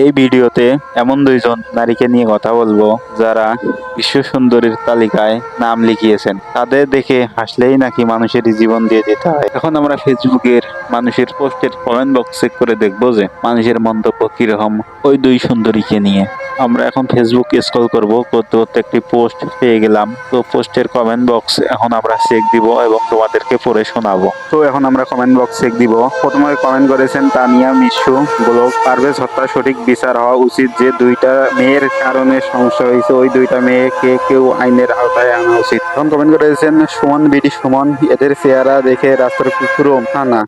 এই ভিডিওতে এমন দুইজন নারীকে নিয়ে কথা বলব যারা বিশ্ব সুন্দরীর তালিকায় নাম লিখিয়েছেন। তাদের দেখে হাসলেই নাকি মানুষের জীবন দিয়ে দিতে হয়। এখন আমরা ফেসবুকের মানুষের পোস্টের কমেন্ট বক্স চেক করে দেখব যে মানুষের মন্তব্য কীরকম ওই দুই সুন্দরীকে নিয়ে। আমরা এখন ফেসবুক স্ক্রল করব। করতে করতে একটি পোস্ট পেয়ে গেলাম। তো পোস্টের কমেন্ট বক্স এখন আমরা চেক দিব এবং তোমাদেরকে পড়ে শোনাবো। তো এখন আমরা কমেন্ট বক্স চেক দিব। প্রথমে কমেন্ট করেছেন তানিয়া মিশু। গোলক পারভেজ হত্যা সঠিক বিচার হওয়া উচিত যে দুইটা মেয়ের কারণে সমস্যা হয়েছে। ওই দুইটা মেয়েকে কেউ আইনের আওতায় আনা উচিত। এখন কমেন্ট করেছেন, সুমন বিডি সুমন, এদের চেহারা দেখে রাস্তার কুকুরও না।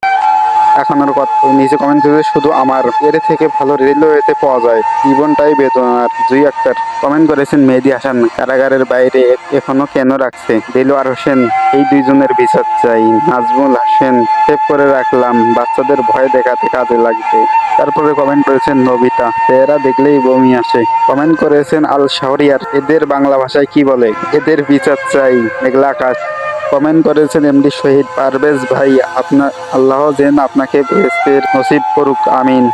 এখন আর কত নিচে কমেন্ট করেছে শুধু আমার এর থেকে ভালো রেলওয়েতে পাওয়া যায়। জীবনটাই বেদনার। জুই আক্তার কমেন্ট করেছেন মেহেদি হাসান। কারাগারের বাইরে এখনও কেন রাখছে? দেলোয়ার হোসেন, এই দুইজনের বিচার চাই। নাজমুল হাসেন সেভ করে রাখলাম। বাচ্চাদের ভয় দেখাতে কাজে লাগবে। তারপরে কমেন্ট করেছেন নবিতা। চেহারা দেখলেই বমি আসে। কমেন্ট করেছেন আল শাহরিয়ার। এদের বাংলা ভাষায় কি বলে? এদের বিচার চাই। মেঘলা আকাশ। কমেন্ট করেছেন এমডি শহীদ পারভেজ ভাই, আপনার আল্লাহ যেন আপনাকে বেহেস্তের নসিব করুক, আমিন।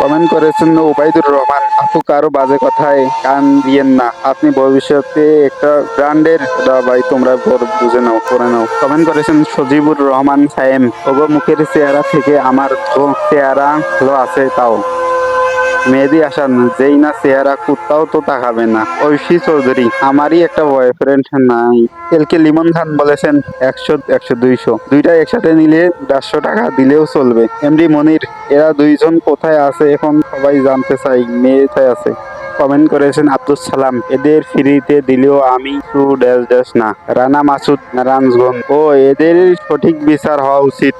কমেন্ট করেছেন উবাইদুর রহমান, আপু কারও বাজে কথায় কান দিয়েন না, আপনি ভবিষ্যতে একটা ব্র্যান্ডের ভাই, তোমরা বুঝে নাও, করে নাও। কমেন্ট করেছেন সজিবুর রহমান সায়েম ওগো মুখের চেহারা থেকে আমার চেহারা ভালো আছে তাও। মেহেদি হাসান যেই না চেহারা কুত্তাও তো তাকাবে না। ঐশী চৌধুরী, আমারই একটা বয়ফ্রেন্ড নাই। এলকে লিমন খান বলেছেন, একশো একশো দুইশো। দুইটা একসাথে নিলে চারশো টাকা দিলেও চলবে। এমডি মনির, এরা দুইজন কোথায় আছে এখন সবাই জানতে চাই, মেয়ে কোথায় আছে? কমেন্ট করেছেন আব্দুল সালাম, এদের ফ্রিতে দিলেও আমি টু না। রানা মাসুদ, নারায়ণগঞ্জ। ও, এদের সঠিক বিচার হওয়া উচিত।